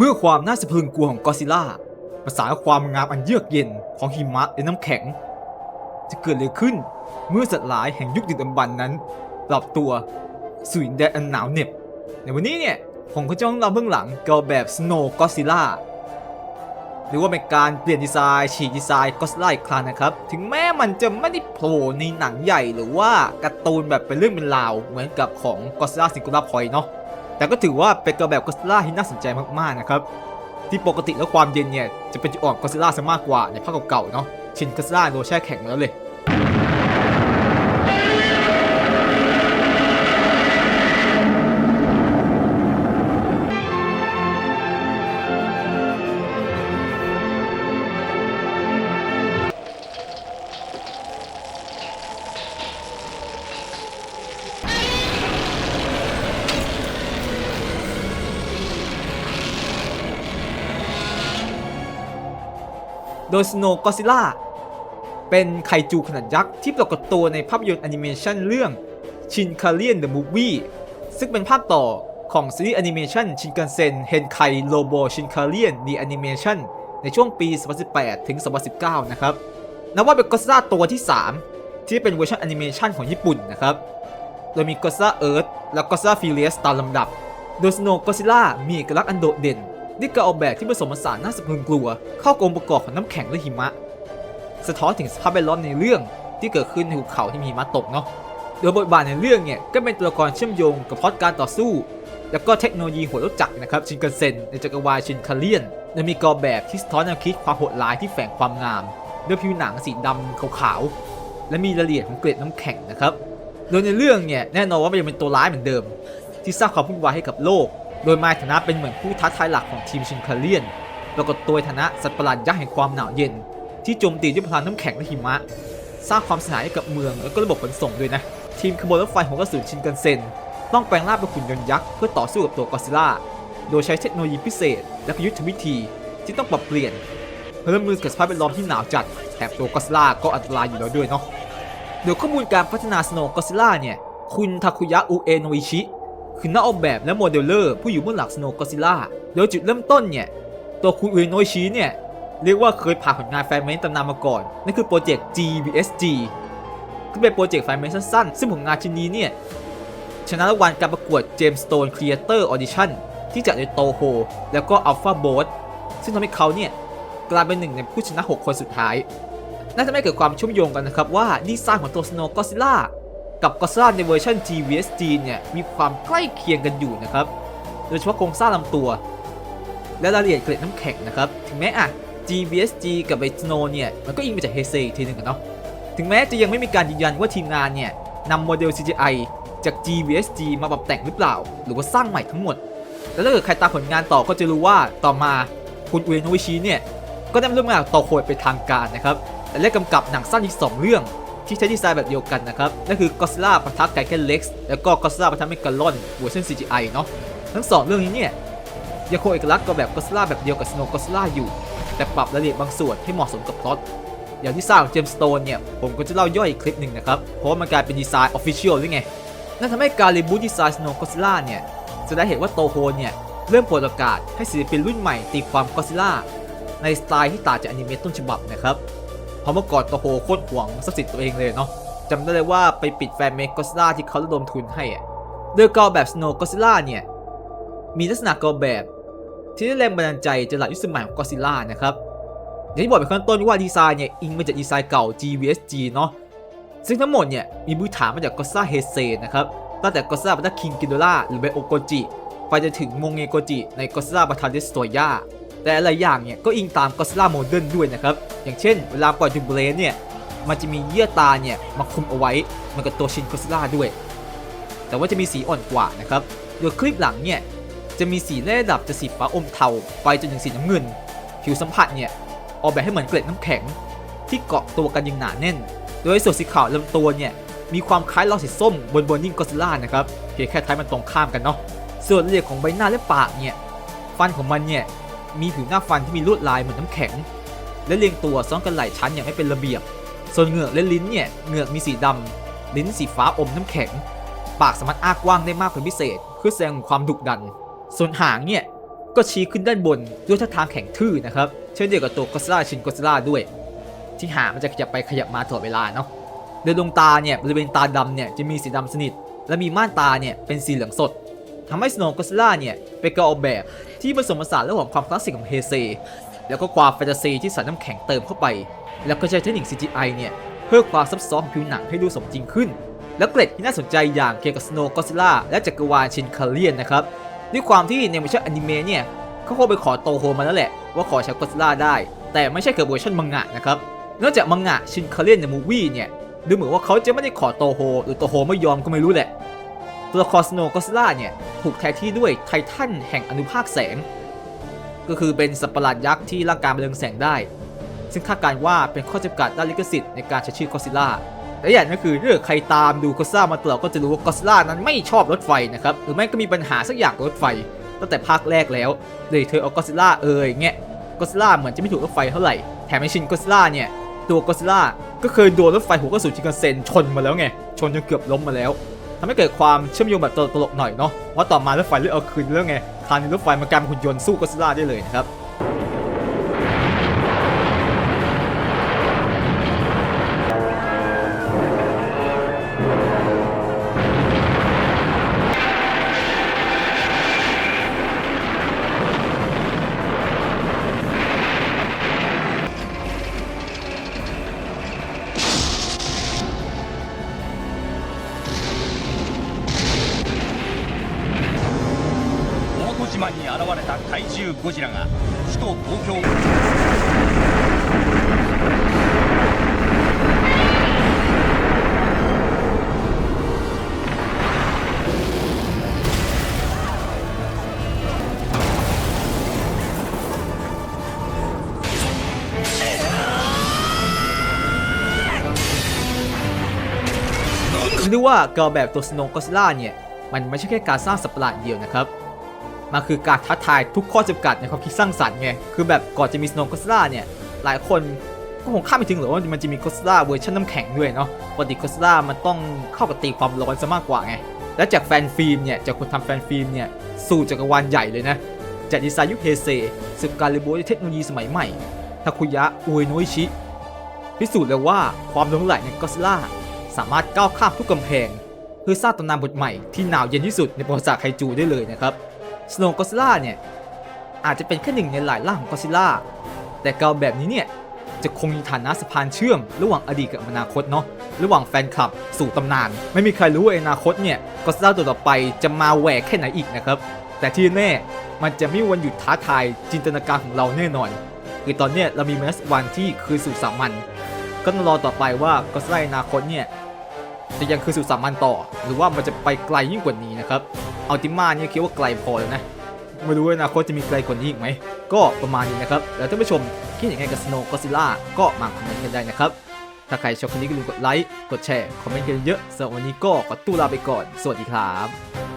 เมื่อความน่าสะพรึงกลัวของกอซิล่าประสานความงามอันเยือกเย็นของหิมะและน้ำแข็ง จะเกิดอะไรขึ้นเมื่อสัตว์หลายแห่งยุคดึกดำบรรนั้นปรับตัวสู่ดินแดนอันหนาวเหน็บ ในวันนี้เนี่ย ผมก็จะต้องเราเบื้องหลังเกี่ยวแบบ Snow Godzilla หรือว่าเป็นการเปลี่ยนดีไซน์ ฉีกดีไซน์ก็ d z ล่าอีกครั้งนะครับ ถึงแม้มันจะไม่ได้โผล่ในหนังใหญ่หรือว่าการ์ตูนแบบเป็นเรื่องเป็นราว เหมือนกับของ Godzilla Singular Point เนาะ แต่ก็ถือว่าเป็นกระแบบก็สล่าที่น่าสนใจมากๆนะครับที่ปกติแล้วความเย็นเนี่ยจะเป็นจุดอ่อนก็สล่าซะมากกว่าในภาคเก่าๆเนาะชินก็สล่าโดนแช่แข็งแล้วเลย โดย Snow Godzilla เป็นไคจูขนาดยักษ์ที่ปรากฏตัวในภาพยนตร์แอนิเมชันเรื่อง Shin k a r i e n the Movie ซึ่งเป็นภาคต่อของซีรีส์แอนิเมชันชินกันเซ็นเฮนไคโ o โบชินคาเรียนดีแอนิเมชันในช่วงปี 2018 ถึง 2019 นะครับ นับว่าเป็นก็ d z ล่าตัวที่ 3 ที่เป็นเวอร์ชันแอนิเมชันของญี่ปุ่นนะครับ โดยมีก็ d z ล่าเอิร์ธและก็ d z ล่าฟิเลียสตามลำดับ โดย Snow Godzilla มีเอกลักษณ์อันโดดเด่น ด้วยการออกแบบที่ผสมผสานน่าสะพรึงกลัว เข้ากับองค์ประกอบของน้ำแข็งและหิมะ สะท้อนถึงสภาพแวดล้อมในเรื่องที่เกิดขึ้นในหุบเขาที่มีหิมะตกเนาะโดยบทบาทในเรื่องเนี่ยก็เป็นตัวละครเชื่อมโยงกับพอตการต่อสู้ แล้วก็เทคโนโลยีหัวรถจักรนะครับชินกันเซ็นในจักรวาลชินคาเลียนโดยมีกรอแบบที่สะท้อนแนวคิดความโหดร้ายที่แฝงความงามด้วยผิวหนังสีดำขาวๆและมีรายละเอียดของเกล็ดน้ำแข็งนะครับโดยในเรื่องเนี่ยแน่นอนว่ามันยังเป็นตัวร้ายเหมือนเดิม ที่สร้างความวุ่นวายให้กับโลก โดยมาในฐานะเป็นเหมือนผู้ท้าทายหลักของทีมชินคาเลียน ปรากฏตัวในฐานะสัตว์ประหลาดยักษ์แห่งความหนาวเย็น ที่โจมตีด้วยพลังน้ำแข็งและหิมะ สร้างความเสียหายให้กับเมืองและก็ระบบขนส่งด้วยนะ ทีมขบวนรถไฟของกระสุนชินกันเซ็น ต้องแปลงร่างเป็นหุ่นยนต์ยักษ์เพื่อต่อสู้กับตัวกอซิล่า โดยใช้เทคโนโลยีพิเศษ และยุทธวิธีที่ต้องปรับเปลี่ยนเพื่อมือกับสภาพแวดล้อมที่หนาวจัดแถมตัวกอซิล่าก็อันตรายอยู่แล้วด้วยเนาะโดยข้อมูลการพัฒนาสโนว์กอซิล่าเนี่ยคุณทาคุยะอุเอโนอิชิ คือนักออกแบบและโมเดลเลอร์ผู้อยู่เบื้องหลังสโนว์กอซิล่าโดยจุดเริ่มต้นเนี่ย ตัวคุณอุเอโนอิชิเนี่ย เรียกว่าเคยผ่านผลงานแฟนเมนตำนานมาก่อน นั่นคือโปรเจกต์ GVSG ซึ่งเป็นโปรเจกต์แฟนเมนสั้นๆ ซึ่งผลงานชิ้นนี้เนี่ย ชนะรางวัลการประกวด James Stone Creator Audition ที่จัดโดยโตโฮแล้วก็ Alpha Boat ซึ่งทำให้เขาเนี่ยกลายเป็นหนึ่งในผู้ชนะ 6 คนสุดท้าย น่าจะไม่เกิดความชื่มโยงกันนะครับว่าดีไซน์ของตัว Snow Godzilla กั บ Godzilla ในเวอร์ชัน GVSG เนี่ยมีความใกล้เคียงกันอยู่นะครับ โดยเฉพาะโครงสร้างลำตัว และรายละเอียดเกล็ดน้ำแข็งนะครับ ถึงแม้อะ GVSG กับไอ้ Snow เนี่ยมันก็อิงมาจากเฮเซอีกทีหนึ่งอะเนาะ ถึงแม้จะยังไม่มีการยืนยันว่าทีมงานเนี่ยนำโมเดล CGI จาก GVSG มาปรับแต่งหรือเปล่า หรือว่าสร้างใหม่ทั้งหมด แล้วถ้าเกิดใครตามผลงานต่อก็จะรู้ว่าต่อมาคุณอุเอโนวิชิเนี่ยก็ได้ร่วมงานกับโคยเป็นทางการนะครับและได้กำกับหนังสั้นอีก 2 เรื่อง ที่ใช้ดีไซน์แบบเดียวกันนะครับ นั่นคือ Godzilla ปะทะไกแคนเล็กซ์แล้วก็ Godzilla ปะทะเมกาลอนเวอร์ชัน CGI เนาะทั้ง2เรื่องนี้เนี่ยยังคงเอกลักษณ์กับแบบ Godzilla แบบเดียวกับ Snow Godzilla อยู่ แต่ปรับรายละเอียดบางส่วนให้เหมาะสมกับพล็อตอย่างที่สร้างเจมส์สโตนเนี่ยผมก็จะเล่าย่อยอีกคลิปหนึ่งนะครับเพราะมันกลายเป็นดีไซน์ออฟฟิเชียลด้วยไงนั่นทำให้การรีบูตดีไซน์ Snow Godzilla เนี่ยแสดงเห็นว่าโตโฮเนี่ยเริ่มเปิดโอกาสให้ศิลปินรุ่นใหม่ตีความ Godzilla ในสไตล์ที่ต่างจากอนิเมะต้นฉบับนะครับ ราะเมื่อก่อนโตโฮโคตรห่วงทรัพย์สินตัวเองเลยเนาะจำได้เลยว่าไปปิดแฟนเมก Godzilla ที่เขาระดมทุนให้อะโดยกอแบบ Snow Godzilla เนี่ย มีลักษณะกอแบบที่ได้แรงบันดาลใจจากหลักยุคสมัยของ Godzilla นะครับอย่างที่บอกไปข้างต้นว่าดีไซน์เนี่ยอิงมาจากดีไซน์เก่า GVSG เนาะซึ่งทั้งหมดเนี่ยมีพื้นฐานมาจาก Godzilla h e s e นะครับตั้งแต่ Godzilla บัต King Ghidorah หรือไบโอโกจิ ไปจนถึงโมงเงโกจิใน Godzilla บัต Destroya แต่หลายอย่างเนี่ยก็อิงตาม Godzilla Modern ด้วยนะครับ อย่างเช่นเวลาปล่อยจูเบรนเนี่ยมันจะมีเยื่อตาเนี่ยมาคุมเอาไว้มันกับตัวชิน Godzilla ด้วย แต่ว่าจะมีสีอ่อนกว่านะครับโดยคลิปหลังเนี่ยจะมีสีระดับจากสีฟ้าอมเทาไปจนถึงสีน้ำเงิน ผิวสัมผัสเนี่ยออกแบบให้เหมือนเกล็ดน้ำแข็ง ที่เกาะตัวกันอย่างหนาแน่น โดยส่วนสีขาวลำตัวเนี่ยมีความคล้ายลอสีส้มบนบนนิ่งกอซิล่านะครับเพียงแค่ท้ายมันตรงข้ามกันเนาะส่วนเอียดของใบหน้าและปากเนี่ยฟันของมันเนี่ย มีผิวหน้าฟันที่มีลวดลายเหมือนน้ำแข็ง และเรียงตัวซ้อนกันหลายชั้นอย่างไม่เป็นระเบียบ ส่วนเหงือกและลิ้นเนี่ยเหงือกมีสีดำลิ้นสีฟ้าอมน้ำแข็ง ปากสามารถอ้ากว้างได้มากเป็นพิเศษเพื่อแสดงความดุดัน ส่วนหางเนี่ยก็ชี้ขึ้นด้านบนด้วยท่าทางแข็งทื่อนะครับเช่นเดียวกับตัวก็ซิล่าชินก็ซิล่าด้วย ที่หางมันจะขยับไปขยับมาตลอดเวลาเนาะโดยดวงตาเนี่ยบริเวณตาดำเนี่ยจะมีสีดำสนิท และมีม่านตาเนี่ยเป็นสีเหลืองสด ทำให้สโนว์ก็ซิล่าเนี่ยเป็นการออกแบบที่ผสมผสานระหว่างความคลาสสิกของเฮเซแล้วก็ความแฟนตาซีที่ใส่น้ำแข็งเติมเข้าไป แล้วก็ใช้เทคนิค CGI เนี่ยเพิ่มความซับซ้อนของผิวหนังให้ดูสมจริงขึ้น แล้วเกร็ดที่น่าสนใจอย่างเกี่ยวกับ Snow Godzilla และจักรวาลชินคาเลียนนะครับด้วยความที่ในเวอร์ชันอนิเมะเนี่ยเขาคงไปขอโตโฮมาแล้วแหละ ว่าขอใช้ Godzilla ได้ แต่ไม่ใช่เกับเวอร์ชันมังงะนะครับนอกจากมังงะชินคาเลียนในมูวี่เนี่ยดูเหมือนว่าเขาจะไม่ได้ขอโตโฮหรือโตโฮไม่ยอมก็ไม่รู้แหละ ตัวละคร Snow Godzilla เนี่ย ถูกแทนที่ด้วยไททันแห่งอนุภาคแสง ก็คือเป็นสัตว์ประหลาดยักษ์ที่ร่างกายมันเรืองแสงได้ ซึ่งคาดการว่าเป็นข้อจำกัดด้านลิขสิทธิ์ในการใช้ชื่อก็ซิล่าและอย่างนั้นคือถ้าเกิดใครตามดูก็ซิล่ามาตลอดก็จะรู้ว่าก็ซิล่านั้นไม่ชอบรถไฟนะครับหรือไม่ก็มีปัญหาสักอย่างกับรถไฟ ตั้งแต่ภาคแรกแล้วเลยเธอเอาก็ซิล่าเอ่ยเงี้ยก็ซิล่าเหมือนจะไม่ถูกรถไฟเท่าไหร่แถมไอชินก็ซิล่าเนี่ยตัวก็ซิล่าก็เคยโดนรถไฟหัวกระสุนชินกันเซนชนมาแล้วไง ชนจนเกือบล้มมาแล้ว ทำให้เกิดความเชื่อมโยงแบบตลกๆหน่อยเนาะเพราะต่อมารถไฟเลือกเอาคืนเรื่องไงคราวนี้รถไฟมันกลายเป็นหุ่นยนต์สู้ก็ซิล่าได้เลยนะครับ 島に現れた怪獣ゴジラが首都東京เรียกว่าการแบบตัว Snow Godzilla เนี่ย มันไม่ใช่แค่การสร้างสัตว์ประหลาดเดียวนะครับ มันคือการท้าทายทุกข้อจำกัดในความคิดสร้างสรรค์ไง คือแบบก่อนจะมี Snow Godzilla เนี่ย หลายคนก็คงคาดไม่ถึงหรอกว่ามันจะมี Godzilla เวอร์ชันน้ำแข็งด้วยเนาะ ปกติ Godzilla มันต้องเข้ากับตีความร้อนซะมากกว่าไง และจากแฟนฟิล์มเนี่ย จากคนทำแฟนฟิล์มเนี่ย สู่จักรวาลใหญ่เลยนะ จากดีไซน์ยุคเฮเซสึกการเรียนรู้ด้วยเทคโนโลยีสมัยใหม่ ทาคุยะอุเอโนะอิชิ พิสูจน์แล้วว่าความหลงใหลในก็ซิล่าสามารถก้าวข้ามทุกกำแพง เพื่อสร้างตำนานบทใหม่ที่หนาวเย็นที่สุดในประวัติศาสตร์ไคจูได้เลยนะครับ Snow Godzilla เนี่ย อาจจะเป็นแค่หนึ่งในหลายร่างของก็ซิล่าแต่เกาแบบนี้เนี่ย จะคงมีฐานะสะพานเชื่อม ระหว่างอดีตกับอนาคตเนาะระหว่างแฟนคลับสู่ตำนาน ไม่มีใครรู้ว่าอนาคตเนี่ยก็ซิล่าตัวต่อไปจะมาแหวกแค่ไหนอีกนะครับแต่ที่แน่มันจะไม่วันหยุดท้าทายจินตนาการของเราแน่นอนคือตอนเนี้ยเรามีแมสวันที่คืนสู่สามัญก็ต้องรอต่อไปว่าก็ไลอนาคตเนี่ยจะยังคือสุดสามัญต่อ หรือว่ามันจะไปไกลยิ่งกว่านี้นะครับ อัลติมาเนี่ยคิดว่าไกลพอแล้วนะไม่รู้ว่าอนาคตจะมีไกลกว่านี้อีกไหม ก็ประมาณนี้นะครับ แล้วท่านผู้ชมคิดยังไงกับสโนว์กอซิล่าก็มาคอมเมนต์กันได้นะครับ ถ้าใครชอบคลิปนี้ก็อย่าลืมกดไลค์ กดแชร์ คอมเมนต์กันเยอะสำหรับวันนี้ก็ขอตัวลาไปก่อน สวัสดีครับ